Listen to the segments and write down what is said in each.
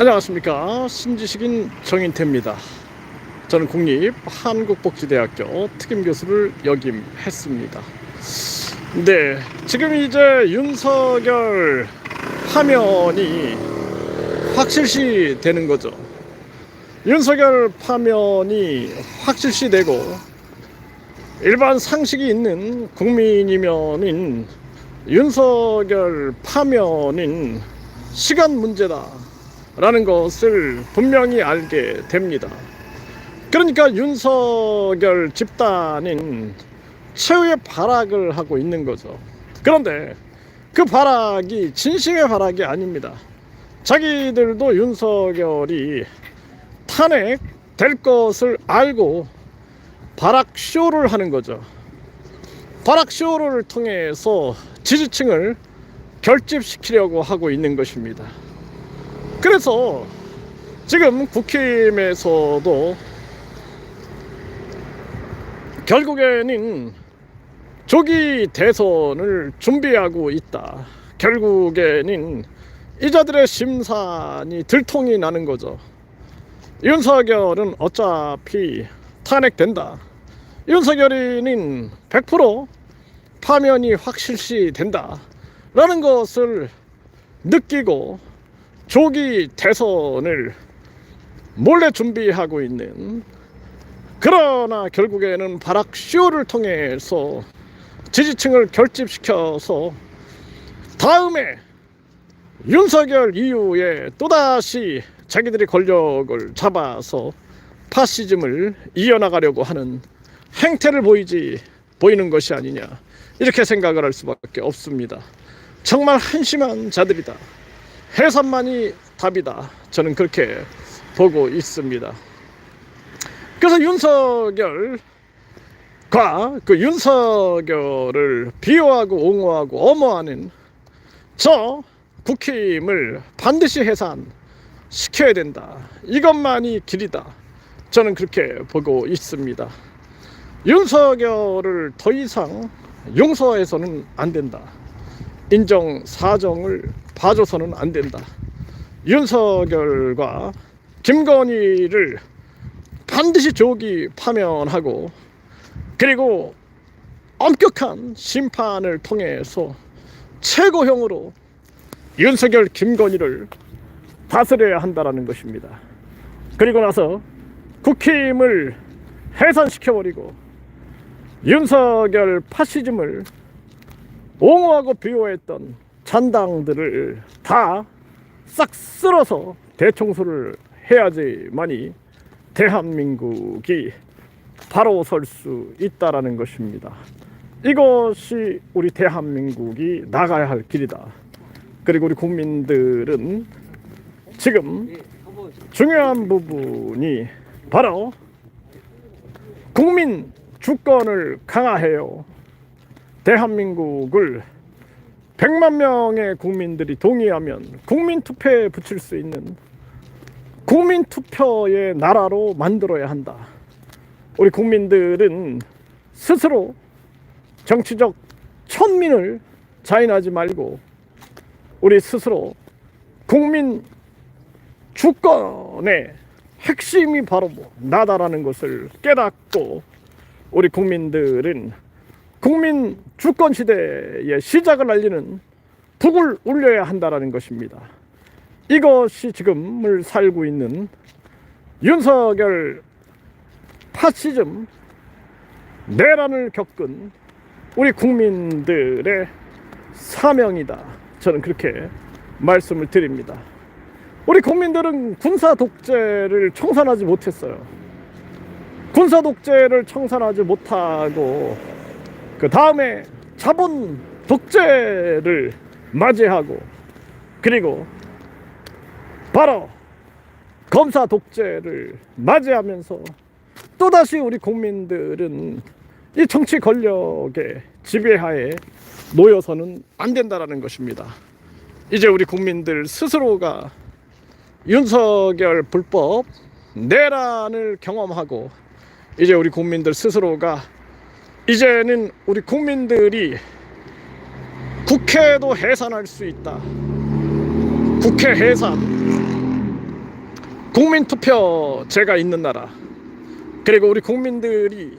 안녕하십니까. 신지식인 정인태입니다. 저는 국립 한국복지대학교 특임교수를 역임했습니다. 네 지금 이제 윤석열 파면이 확실시 되는 거죠. 윤석열 파면이 확실시 되고 일반 상식이 있는 국민이면은 윤석열 파면인 시간 문제다 라는 것을 분명히 알게 됩니다. 그러니까 윤석열 집단인 최후의 발악을 하고 있는 거죠. 그런데 그 발악이 진심의 발악이 아닙니다. 자기들도 윤석열이 탄핵 될 것을 알고 발악쇼를 하는 거죠. 발악쇼를 통해서 지지층을 결집시키려고 하고 있는 것입니다. 그래서 지금 국힘에서도 결국에는 조기 대선을 준비하고 있다. 결국에는 이자들의 심산이 들통이 나는 거죠. 윤석열은 어차피 탄핵된다. 윤석열이는 100% 파면이 확실시 된다. 라는 것을 느끼고 조기 대선을 몰래 준비하고 있는 그러나 결국에는 발악쇼를 통해서 지지층을 결집시켜서 다음에 윤석열 이후에 또다시 자기들이 권력을 잡아서 파시즘을 이어나가려고 하는 행태를 보이지 보이는 것이 아니냐 이렇게 생각을 할 수밖에 없습니다. 정말 한심한 자들이다. 해산만이 답이다. 저는 그렇게 보고 있습니다. 그래서 윤석열과 그 윤석열을 비호하고 옹호하고 엄호하는 저 국힘을 반드시 해산시켜야 된다. 이것만이 길이다. 저는 그렇게 보고 있습니다. 윤석열을 더 이상 용서해서는 안 된다. 인정 사정을 봐줘서는 안 된다. 윤석열과 김건희를 반드시 조기 파면하고 그리고 엄격한 심판을 통해서 최고형으로 윤석열 김건희를 다스려야 한다라는 것입니다. 그리고 나서 국힘을 해산시켜버리고 윤석열 파시즘을 옹호하고 비호했던 잔당들을 다 싹 쓸어서 대청소를 해야지만이 대한민국이 바로 설 수 있다라는 것입니다. 이것이 우리 대한민국이 나가야 할 길이다. 그리고 우리 국민들은 지금 중요한 부분이 바로 국민 주권을 강화해요. 대한민국을 100만 명의 국민들이 동의하면 국민 투표에 붙일 수 있는 국민 투표의 나라로 만들어야 한다. 우리 국민들은 스스로 정치적 천민을 자인하지 말고 우리 스스로 국민 주권의 핵심이 바로 뭐 나다라는 것을 깨닫고 우리 국민들은 국민 주권 시대의 시작을 알리는 북을 울려야 한다라는 것입니다. 이것이 지금을 살고 있는 윤석열 파시즘 내란을 겪은 우리 국민들의 사명이다. 저는 그렇게 말씀을 드립니다. 우리 국민들은 군사 독재를 청산하지 못했어요. 군사 독재를 청산하지 못하고 그 다음에 자본 독재를 맞이하고 그리고 바로 검사 독재를 맞이하면서 또다시 우리 국민들은 이 정치 권력의 지배하에 놓여서는 안 된다라는 것입니다. 이제 우리 국민들 스스로가 윤석열 불법 내란을 경험하고 이제 우리 국민들 스스로가 이제는 우리 국민들이 국회도 해산할 수 있다. 국회 해산. 국민투표제가 있는 나라 그리고 우리 국민들이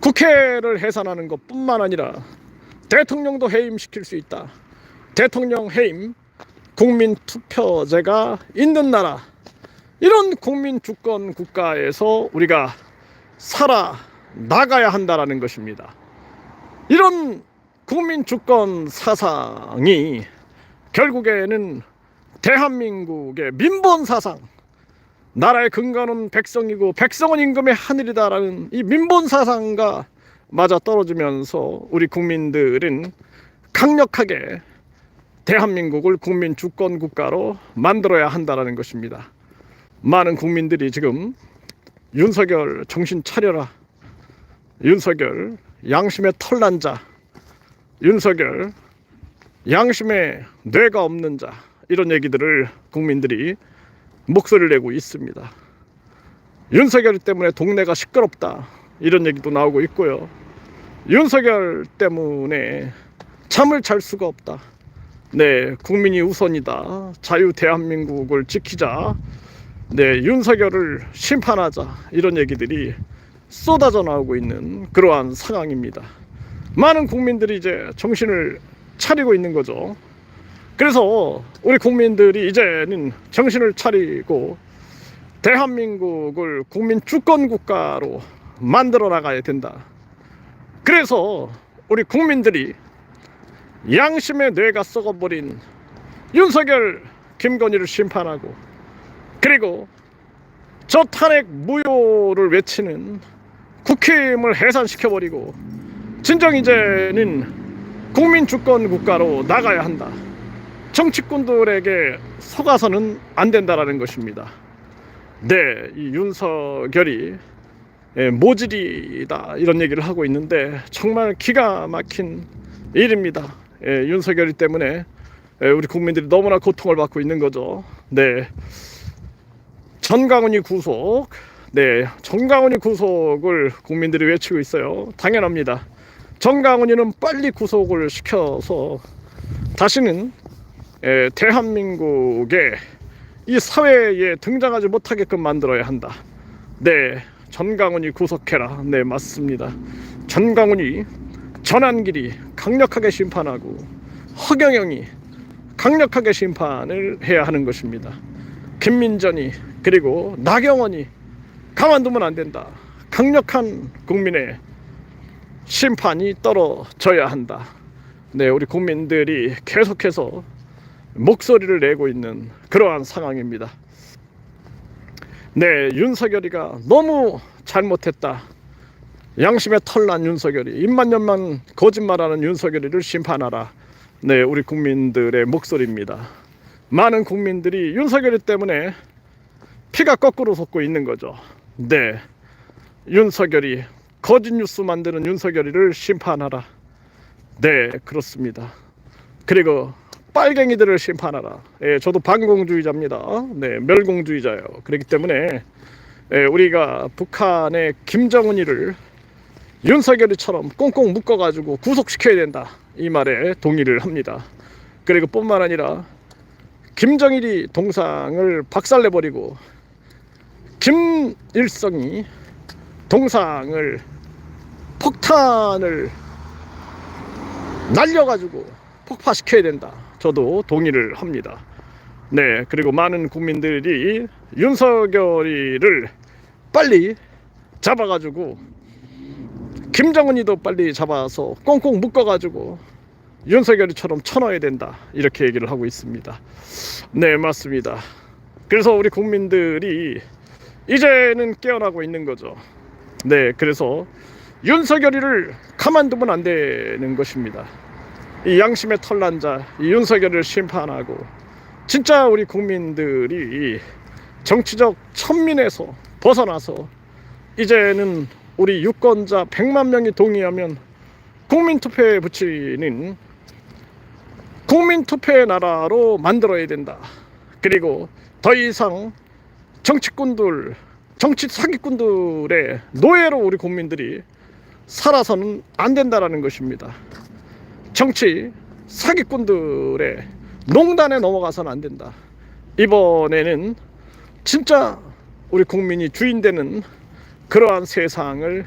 국회를 해산하는 것 뿐만 아니라 대통령도 해임시킬 수 있다. 대통령 해임 국민투표제가 있는 나라 이런 국민 주권 국가에서 우리가 살아 나가야 한다라는 것입니다. 이런 국민 주권 사상이 결국에는 대한민국의 민본 사상 나라의 근간은 백성이고 백성은 임금의 하늘이다라는 이 민본 사상과 맞아 떨어지면서 우리 국민들은 강력하게 대한민국을 국민 주권 국가로 만들어야 한다라는 것입니다. 많은 국민들이 지금 윤석열 정신 차려라. 윤석열 양심의 털난 자. 윤석열 양심의 뇌가 없는 자. 이런 얘기들을 국민들이 목소리를 내고 있습니다. 윤석열 때문에 동네가 시끄럽다. 이런 얘기도 나오고 있고요. 윤석열 때문에 잠을 잘 수가 없다. 네, 국민이 우선이다. 자유 대한민국을 지키자. 네, 윤석열을 심판하자. 이런 얘기들이 쏟아져 나오고 있는 그러한 상황입니다. 많은 국민들이 이제 정신을 차리고 있는 거죠. 그래서 우리 국민들이 이제는 정신을 차리고 대한민국을 국민 주권 국가로 만들어 나가야 된다. 그래서 우리 국민들이 양심의 뇌가 썩어버린 윤석열 김건희를 심판하고 그리고 저 탄핵 무효를 외치는 국힘을 해산시켜버리고 진정 이제는 국민 주권 국가로 나가야 한다. 정치꾼들에게 속아서는 안 된다라는 것입니다. 네, 이 윤석열이 예, 모질이다 이런 얘기를 하고 있는데 정말 기가 막힌 일입니다. 예, 윤석열 때문에 예, 우리 국민들이 너무나 고통을 받고 있는 거죠. 네, 전강훈이 구속. 네, 전강훈이 구속을 국민들이 외치고 있어요. 당연합니다. 전강훈이는 빨리 구속을 시켜서 다시는 에, 대한민국의 이 사회에 등장하지 못하게끔 만들어야 한다. 네, 전강훈이 구속해라. 네, 맞습니다. 전강훈이 전한길이 강력하게 심판하고 허경영이 강력하게 심판을 해야 하는 것입니다. 김민전이 그리고 나경원이 가만두면 안 된다. 강력한 국민의 심판이 떨어져야 한다. 네, 우리 국민들이 계속해서 목소리를 내고 있는 그러한 상황입니다. 네, 윤석열이가 너무 잘못했다. 양심의 털난 윤석열이 입만년만 거짓말하는 윤석열이를 심판하라. 네, 우리 국민들의 목소리입니다. 많은 국민들이 윤석열 때문에 피가 거꾸로 솟고 있는 거죠. 네, 윤석열이 거짓 뉴스 만드는 윤석열이를 심판하라. 네, 그렇습니다. 그리고 빨갱이들을 심판하라. 예, 저도 반공주의자입니다. 네, 멸공주의자예요. 그렇기 때문에 예, 우리가 북한의 김정은이를 윤석열이처럼 꽁꽁 묶어가지고 구속시켜야 된다. 이 말에 동의를 합니다. 그리고 뿐만 아니라 김정일이 동상을 박살내버리고 김일성이 동상을 폭탄을 날려가지고 폭파시켜야 된다. 저도 동의를 합니다. 네, 그리고 많은 국민들이 윤석열이를 빨리 잡아가지고 김정은이도 빨리 잡아서 꽁꽁 묶어가지고 윤석열이처럼 쳐넣어야 된다 이렇게 얘기를 하고 있습니다. 네, 맞습니다. 그래서 우리 국민들이 이제는 깨어나고 있는 거죠. 네, 그래서 윤석열이를 가만두면 안 되는 것입니다. 이 양심의 털난 자, 이 윤석열을 심판하고 진짜 우리 국민들이 정치적 천민에서 벗어나서 이제는 우리 유권자 100만 명이 동의하면 국민투표에 붙이는 국민투표의 나라로 만들어야 된다. 그리고 더 이상 정치꾼들, 정치 사기꾼들의 노예로 우리 국민들이 살아서는 안 된다라는 것입니다. 정치 사기꾼들의 농단에 넘어가서는 안 된다. 이번에는 진짜 우리 국민이 주인 되는 그러한 세상을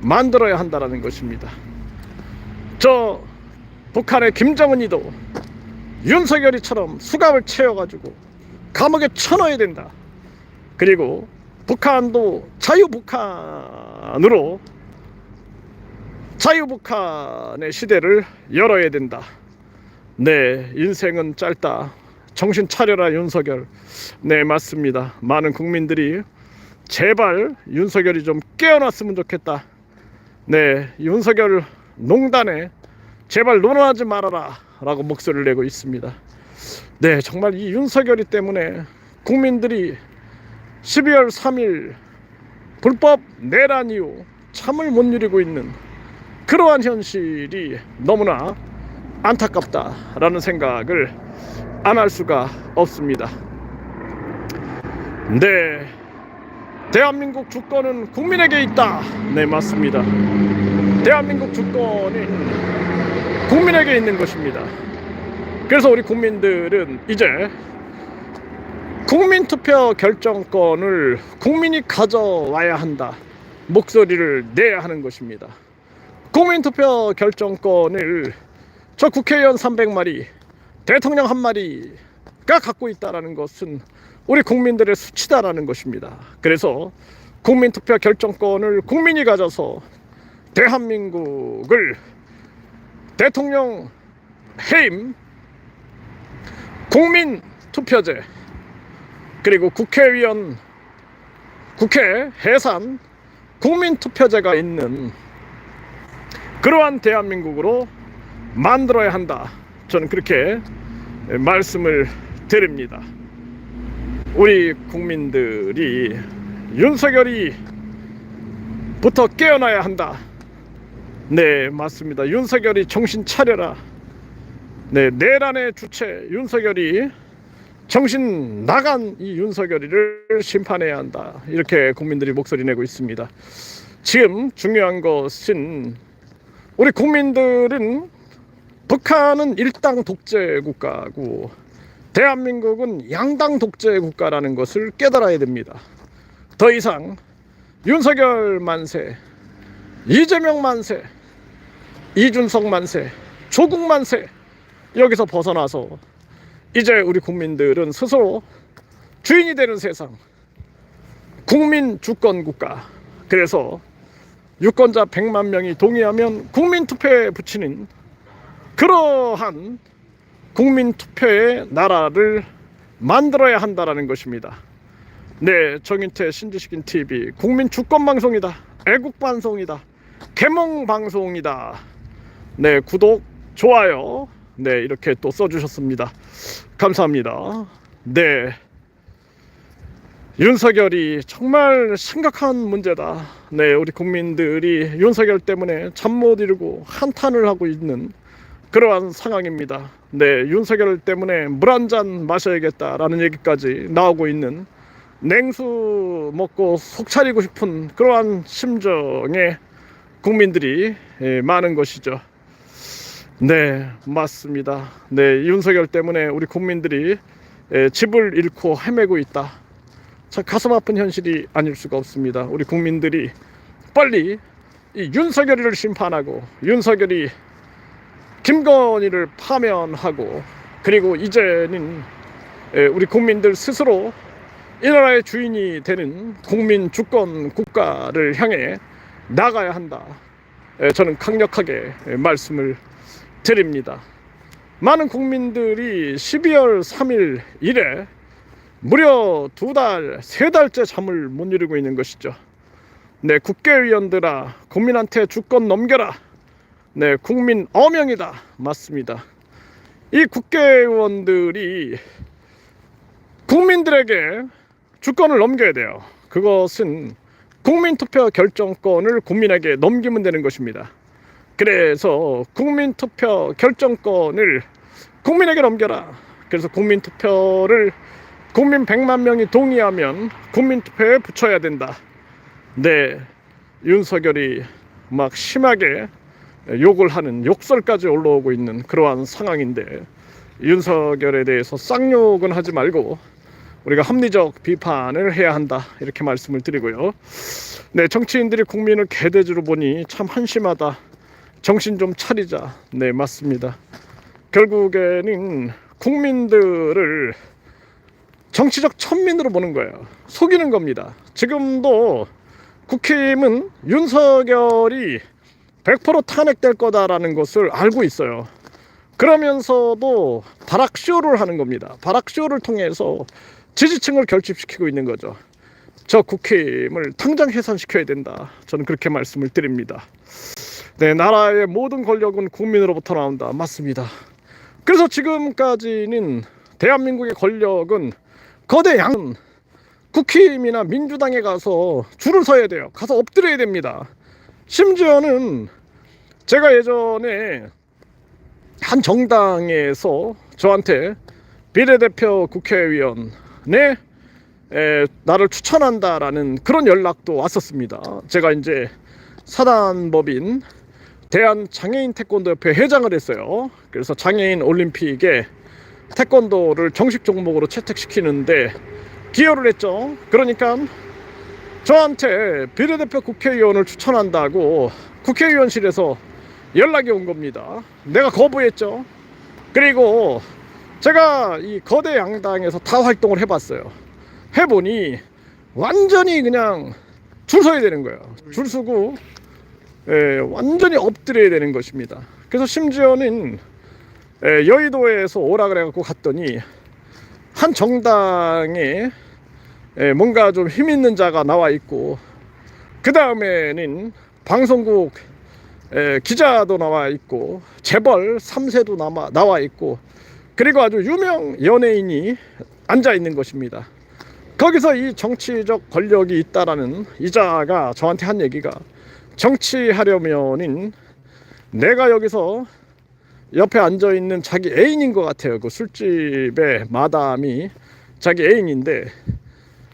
만들어야 한다라는 것입니다. 저 북한의 김정은이도 윤석열이처럼 수갑을 채워가지고 감옥에 쳐넣어야 된다. 그리고 북한도 자유북한으로 자유북한의 시대를 열어야 된다. 네, 인생은 짧다. 정신 차려라 윤석열. 네, 맞습니다. 많은 국민들이 제발 윤석열이 좀 깨어났으면 좋겠다. 네, 윤석열 농단에 제발 논하지 말아라 라고 목소리를 내고 있습니다. 네, 정말 이 윤석열이 때문에 국민들이 12월 3일 불법 내란 이후 참을 못 누리고 있는 그러한 현실이 너무나 안타깝다라는 생각을 안 할 수가 없습니다. 네. 대한민국 주권은 국민에게 있다. 네, 맞습니다. 대한민국 주권이 국민에게 있는 것입니다. 그래서 우리 국민들은 이제 국민투표 결정권을 국민이 가져와야 한다. 목소리를 내야 하는 것입니다. 국민투표 결정권을 저 국회의원 300마리, 대통령 한 마리가 갖고 있다라는 것은 우리 국민들의 수치다라는 것입니다. 그래서 국민투표 결정권을 국민이 가져서 대한민국을 대통령 해임, 국민 투표제, 그리고 국회의원, 국회 해산, 국민 투표제가 있는 그러한 대한민국으로 만들어야 한다. 저는 그렇게 말씀을 드립니다. 우리 국민들이 윤석열이 부터 깨어나야 한다. 네, 맞습니다. 윤석열이 정신 차려라. 네, 내란의 주체 윤석열이 정신 나간 이 윤석열이를 심판해야 한다. 이렇게 국민들이 목소리 내고 있습니다. 지금 중요한 것은 우리 국민들은 북한은 일당 독재 국가고 대한민국은 양당 독재 국가라는 것을 깨달아야 됩니다. 더 이상 윤석열 만세, 이재명 만세, 이준석 만세, 조국 만세 여기서 벗어나서 이제 우리 국민들은 스스로 주인이 되는 세상, 국민 주권 국가. 그래서 유권자 100만 명이 동의하면 국민 투표에 붙이는 그러한 국민 투표의 나라를 만들어야 한다라는 것입니다. 네, 정인태 신지식인 TV 국민 주권 방송이다. 애국 방송이다. 개몽 방송이다. 네, 구독, 좋아요. 네, 이렇게 또 써주셨습니다. 감사합니다. 네. 윤석열이 정말 심각한 문제다. 네, 우리 국민들이 윤석열 때문에 잠 못 이루고 한탄을 하고 있는 그러한 상황입니다. 네, 윤석열 때문에 물 한 잔 마셔야겠다라는 얘기까지 나오고 있는 냉수 먹고 속 차리고 싶은 그러한 심정의 국민들이 예, 많은 것이죠. 네, 맞습니다. 네, 윤석열 때문에 우리 국민들이 예, 집을 잃고 헤매고 있다. 참 가슴 아픈 현실이 아닐 수가 없습니다. 우리 국민들이 빨리 이 윤석열이를 심판하고 윤석열이 김건희를 파면하고 그리고 이제는 예, 우리 국민들 스스로 이 나라의 주인이 되는 국민 주권 국가를 향해 나가야 한다. 예, 저는 강력하게 예, 말씀을 드립니다. 많은 국민들이 12월 3일 이래 무려 두 달, 세 달째 잠을 못 이루고 있는 것이죠. 네, 국회의원들아, 국민한테 주권 넘겨라. 네, 국민 어명이다. 맞습니다. 이 국회의원들이 국민들에게 주권을 넘겨야 돼요. 그것은 국민투표 결정권을 국민에게 넘기면 되는 것입니다. 그래서 국민투표 결정권을 국민에게 넘겨라. 그래서 국민투표를 국민 100만 명이 동의하면 국민투표에 붙여야 된다. 네, 윤석열이 막 심하게 욕을 하는 욕설까지 올라오고 있는 그러한 상황인데 윤석열에 대해서 쌍욕은 하지 말고 우리가 합리적 비판을 해야 한다 이렇게 말씀을 드리고요. 네, 정치인들이 국민을 개돼지로 보니 참 한심하다. 정신 좀 차리자. 네, 맞습니다. 결국에는 국민들을 정치적 천민으로 보는 거예요. 속이는 겁니다. 지금도 국힘은 윤석열이 100% 탄핵될 거다라는 것을 알고 있어요. 그러면서도 바락쇼를 하는 겁니다. 바락쇼를 통해서 지지층을 결집시키고 있는 거죠. 저 국힘을 당장 해산시켜야 된다. 저는 그렇게 말씀을 드립니다. 네, 나라의 모든 권력은 국민으로부터 나온다. 맞습니다. 그래서 지금까지는 대한민국의 권력은 거대 양 국힘이나 민주당에 가서 줄을 서야 돼요. 가서 엎드려야 됩니다. 심지어는 제가 예전에 한 정당에서 저한테 비례대표 국회의원에 에, 나를 추천한다라는 그런 연락도 왔었습니다. 제가 이제 사단법인 대한 장애인 태권도 협회 회장을 했어요. 그래서 장애인 올림픽에 태권도를 정식 종목으로 채택시키는데 기여를 했죠. 그러니까 저한테 비례대표 국회의원을 추천한다고 국회의원실에서 연락이 온 겁니다. 내가 거부했죠. 그리고 제가 이 거대 양당에서 다 활동을 해봤어요. 해보니 완전히 그냥 줄 서야 되는 거예요. 줄 서고 예, 완전히 엎드려야 되는 것입니다. 그래서 심지어는 예, 여의도에서 오라 그래갖고 갔더니 한 정당에 예, 뭔가 좀 힘 있는 자가 나와 있고 그 다음에는 방송국 에, 기자도 나와 있고 재벌 3세도 나와, 나와 있고 그리고 아주 유명 연예인이 앉아 있는 것입니다. 거기서 이 정치적 권력이 있다라는 이자가 저한테 한 얘기가 정치하려면은 내가 여기서 옆에 앉아 있는 자기 애인인 것 같아요. 그 술집의 마담이 자기 애인인데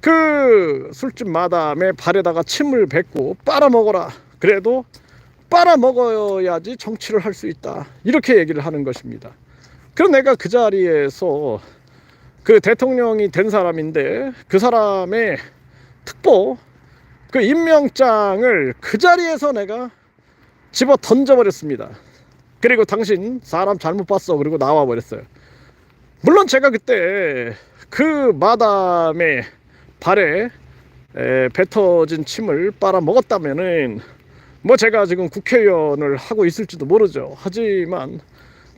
그 술집 마담의 발에다가 침을 뱉고 빨아먹어라. 그래도 빨아먹어야지 정치를 할 수 있다. 이렇게 얘기를 하는 것입니다. 그럼 내가 그 자리에서 그 대통령이 된 사람인데 그 사람의 특보 그 임명장을 그 자리에서 내가 집어 던져버렸습니다. 그리고 당신 사람 잘못 봤어. 그리고 나와 버렸어요. 물론 제가 그때 그 마담의 발에 에, 뱉어진 침을 빨아 먹었다면은 뭐 제가 지금 국회의원을 하고 있을지도 모르죠. 하지만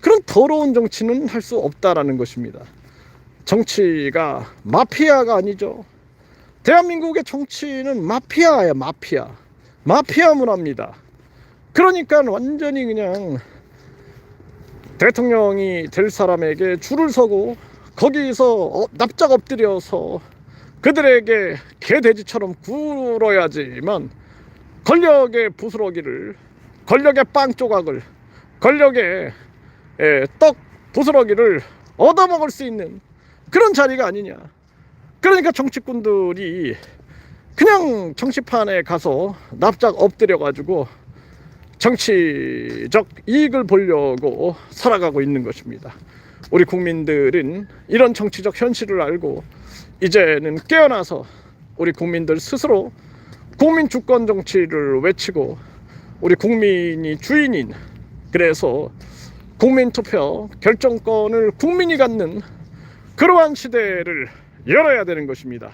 그런 더러운 정치는 할 수 없다라는 것입니다. 정치가 마피아가 아니죠. 대한민국의 정치는 마피아야 마피아. 마피아 문화입니다. 그러니까 완전히 그냥 대통령이 될 사람에게 줄을 서고 거기서 어, 납작 엎드려서 그들에게 개돼지처럼 굴어야지만 권력의 부스러기를 권력의 빵 조각을 권력의 예, 떡 부스러기를 얻어먹을 수 있는 그런 자리가 아니냐. 그러니까 정치꾼들이 그냥 정치판에 가서 납작 엎드려 가지고 정치적 이익을 보려고 살아가고 있는 것입니다. 우리 국민들은 이런 정치적 현실을 알고 이제는 깨어나서 우리 국민들 스스로 국민 주권 정치를 외치고 우리 국민이 주인인 그래서 국민 투표 결정권을 국민이 갖는 그러한 시대를 열어야 되는 것입니다.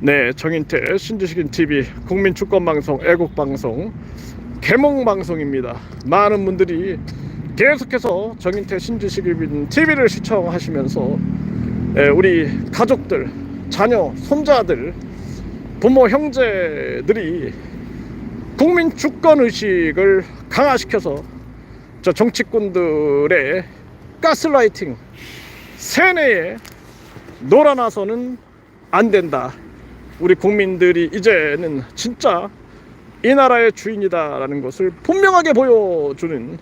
네, 정인태 신주식인 TV 국민 주권 방송 애국 방송 개몽 방송입니다. 많은 분들이 계속해서 정인태 신주식인 TV를 시청하시면서 에, 우리 가족들, 자녀, 손자들, 부모, 형제들이 국민 주권 의식을 강화시켜서 저 정치꾼들의 가스라이팅 세뇌에 놀아나서는 안 된다. 우리 국민들이 이제는 진짜 이 나라의 주인이다라는 것을 분명하게 보여주는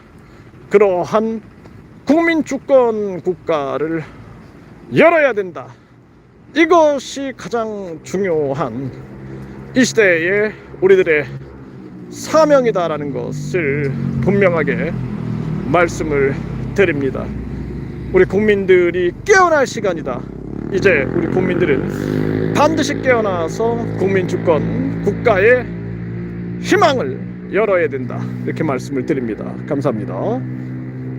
그러한 국민 주권 국가를 열어야 된다. 이것이 가장 중요한 이 시대의 우리들의 사명이다라는 것을 분명하게 말씀을 드립니다. 우리 국민들이 깨어날 시간이다. 이제 우리 국민들은 반드시 깨어나서 국민 주권 국가의 희망을 열어야 된다 이렇게 말씀을 드립니다. 감사합니다.